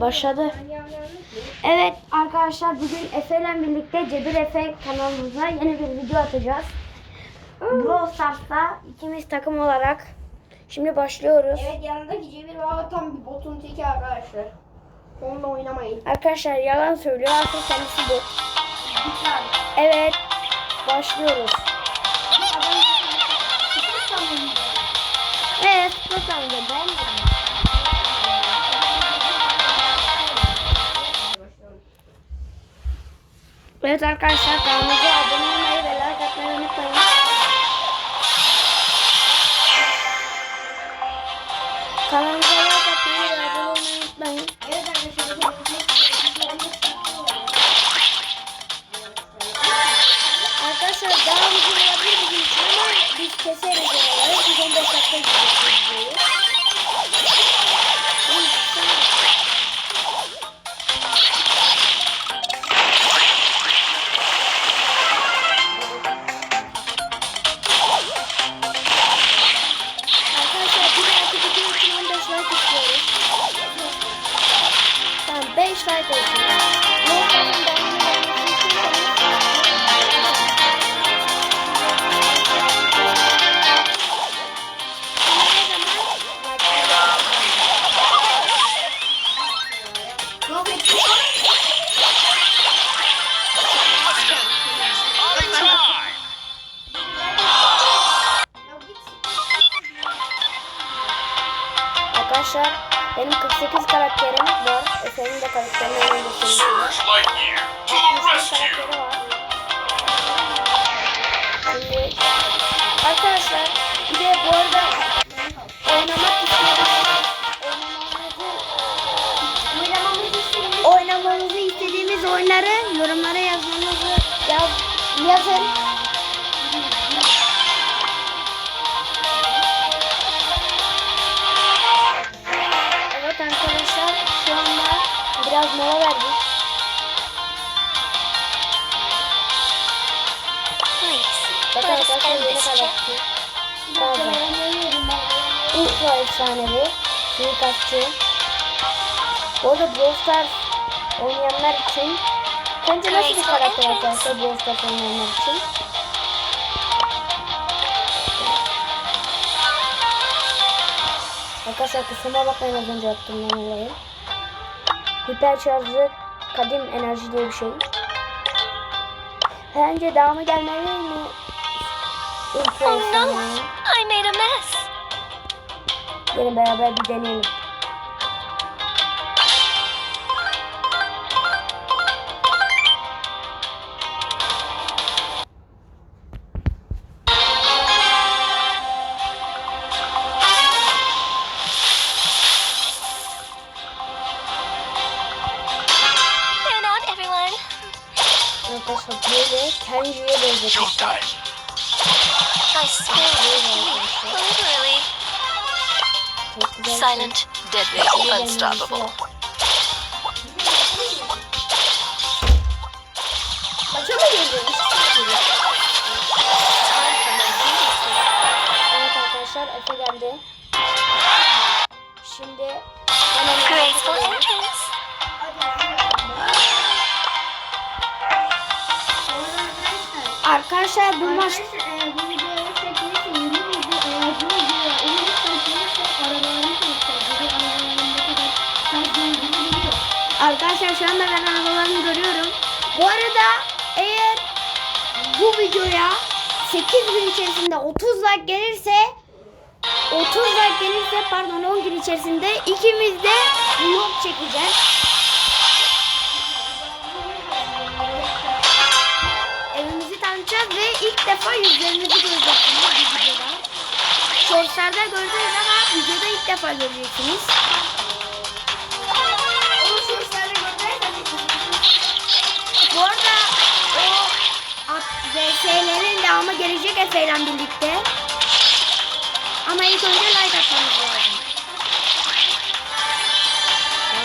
Başladı. Evet arkadaşlar bugün Efe ile birlikte Cebir Efe kanalımıza yeni bir video atacağız. Brawl Stars'ta ikimiz takım olarak şimdi başlıyoruz. Evet yanındaki Cemil Baba tam bir botun teki arkadaşlar. Onunla oynamayın. Arkadaşlar yalan söylüyor aslında kendisi bu. Evet başlıyoruz. Evet arkadaşlar kanalımıza abone olmayı ve like atmayı unutmayın. Kanalımıza like atmayı ve abone olmayı unutmayın. Evet arkadaşlar. Arkadaşlar daha uzun için ama biz keseriz. Biz 15 dakika gideceğiz Bakın arkadaşlar yeni karakter. Bazen. Ultra efsanevi. Suikastçı. Bu arada Brawl Stars oynayanlar için Sence nasıl bir karakter arkadaşlar Brawl Stars oynayanlar için? Arkadaşlar kusuruma bakmayın az önce yaptığımdan dolayı. Hiper şarjı kadim enerji diye bir şey. Bence devamı gelmeli mi? Oh no. I made a mess. Gelin beraber bir deneyelim. Arkadaşlar böyle Kenji'ye benzetmişler. Showtime! I swear, literally. Çok güzel. bir şey. Silent, deadly, unstoppable. Maça mı geliyormuş? Evet arkadaşlar Efe geldi. Şarj olduğunu biliyor. Arkadaşlar şu anda ben arabalarını görüyorum. Bu arada eğer bu videoya 8 gün içerisinde 30 like gelirse 30 like gelirse pardon 10 gün içerisinde ikimiz de vlog çekeceğiz. İlk defa yüzlerimizi göreceksiniz bu videoda. Shortslarda gördünüz ama videoda ilk defa göreceksiniz. Bu arada o VS'lerin devamı gelecek Efe ile birlikte. Ama ilk önce like atmamız lazım.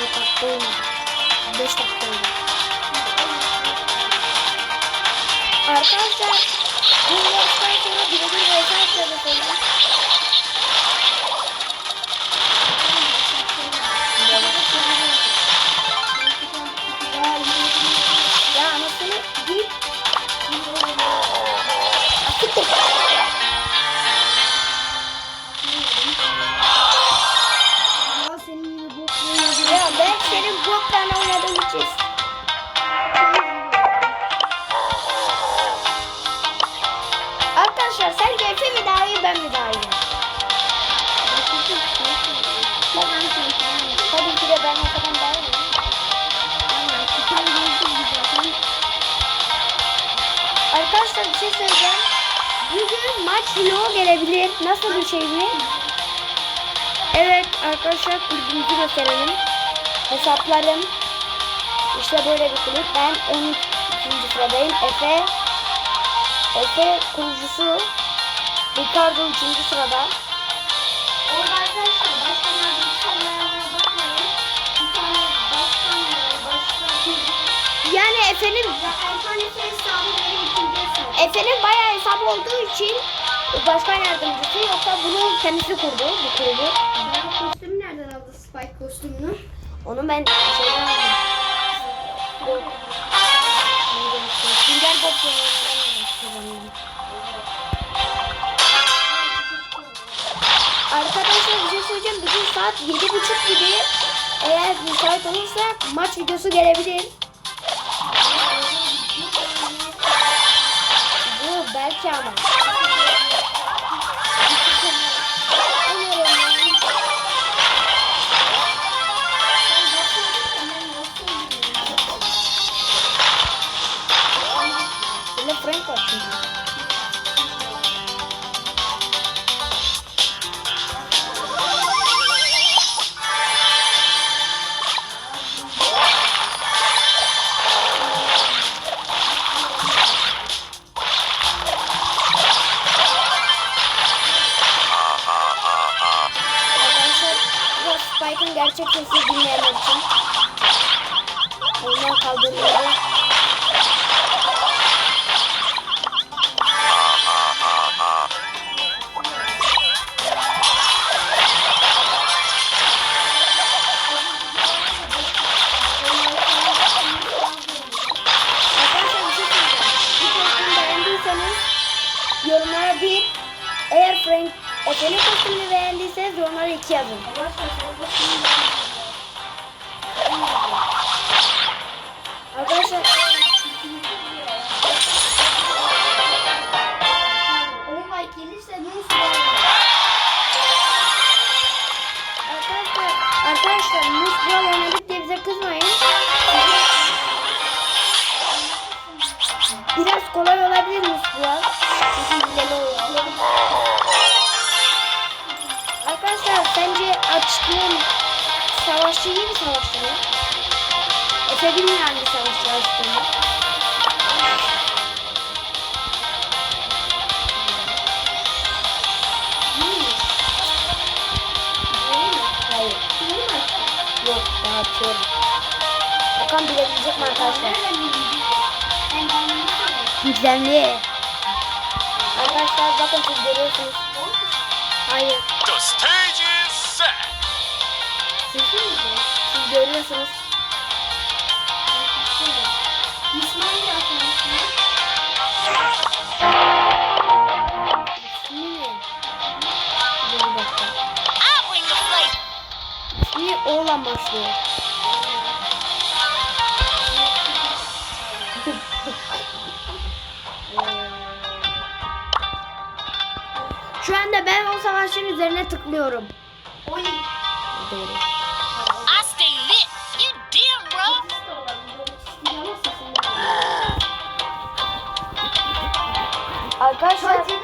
Like attı olmadı. 5 dakika. Arkadaşlar bu maçtan sonra birebir VS atacağız. Arkadaşlar bir şey söyleyeceğim. Bugün maç vlogu gelebilir. Nasıl bir şey mi? Evet arkadaşlar kulübümüzü gösterelim. Hesaplarım. İşte böyle bir kulüp. Ben 12. sıradayım. Efe Efe kurucusu. Ricardo 3. sırada. Orada arkadaşlar başka yardımcı olmayanlara bakmayın. Efe'nin bayağı hesap olduğu için başkan yardımcısı yoksa bunu kendisi kurdu bu kulübü. Kostümü nereden aldı Spike kostümünü? Onu ben şeyden aldım. Oyunundan aldım. Arkadaşlar bir şey söyleyeceğim. Bugün saat yedi buçuk gibi eğer müsait olursa maç videosu gelebilir. Bu belki você conseguir me Efe'nin kostümünü beğendiyseniz yorumlara iki yazın. Arkadaşlar Olay gelirse ne Arkadaşlar, arkadaşlar Musbral oynadık diye bize kızmayın. Biraz kolay olabilir Musbral. Çünkü güzel oluyor. Sence açtığım savaşçı iyi bir savaşçı mı? Efe bilmiyor hangi savaşçı açtığımı. Yok daha atıyorum. Bakalım bilebilecek mi arkadaşlar? Gizemli. Arkadaşlar bakın siz görüyorsunuz. Hayır. I'll bring the flavor. İsmi oğlan başlıyor. Şu anda ben o savaşçının üzerine tıklıyorum. Doğru. Arkadaşlar Size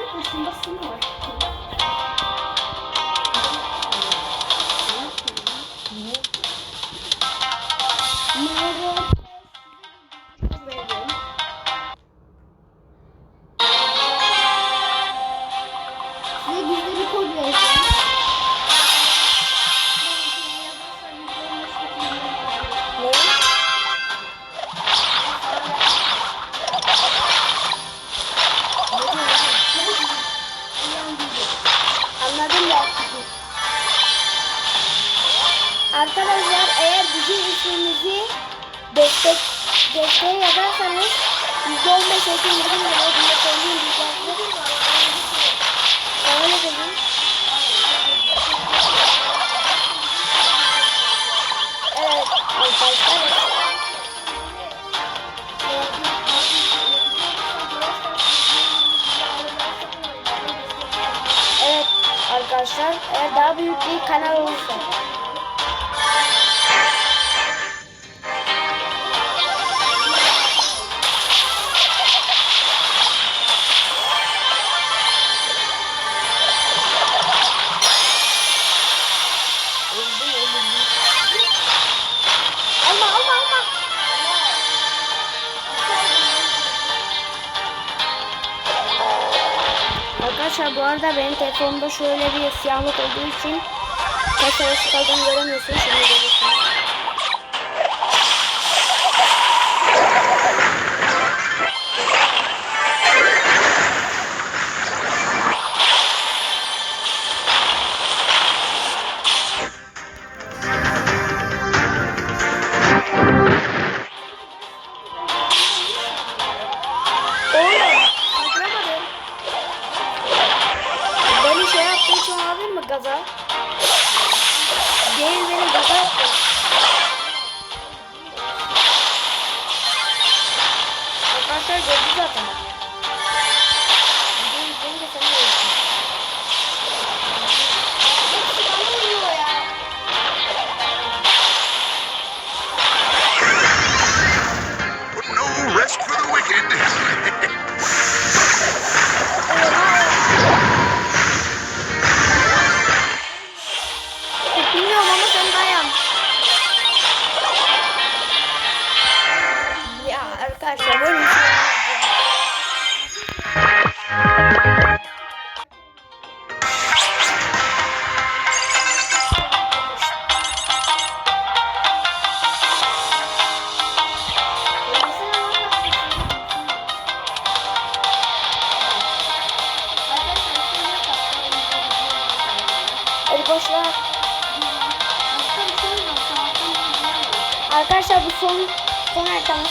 Arkadaşlar eğer bizim ismimizi destek desteğe yazarsanız %15 eksi indirim diye söyleyeyim diyeceğim. Öyle dedim. Evet. Arkadaşlar. Evet arkadaşlar eğer daha büyük bir kanal olursa. Arkadaşlar bu arada benim telefonumda şöyle bir siyahlık olduğu için kaç arası kaldığını göremiyorsun. Şimdi görürsün. Son son haritamız.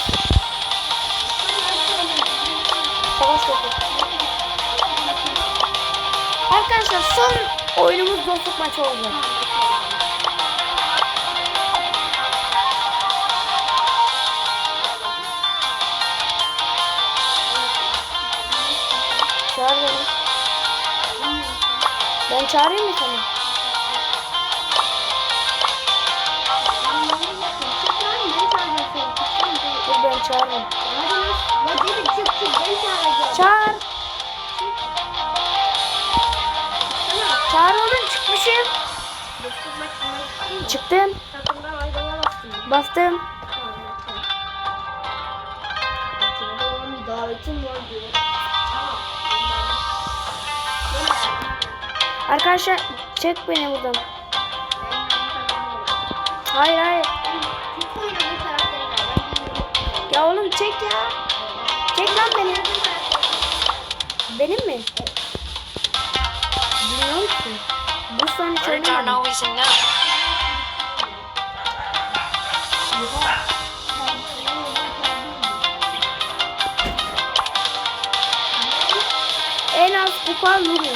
Savaş topu. Arkadaşlar son oyunumuz dostluk maçı olacak. Çağır beni. Ben çağırayım mı seni? Çağırayım. Çağır. Çağır oğlum çıkmışım. Çıktım. Bastım. Arkadaşlar çek beni buradan. Hayır hayır. Çek ya. Çek lan beni. Benim mi? Bilmiyorum ki. Bu always enough. En az kupa Lumi.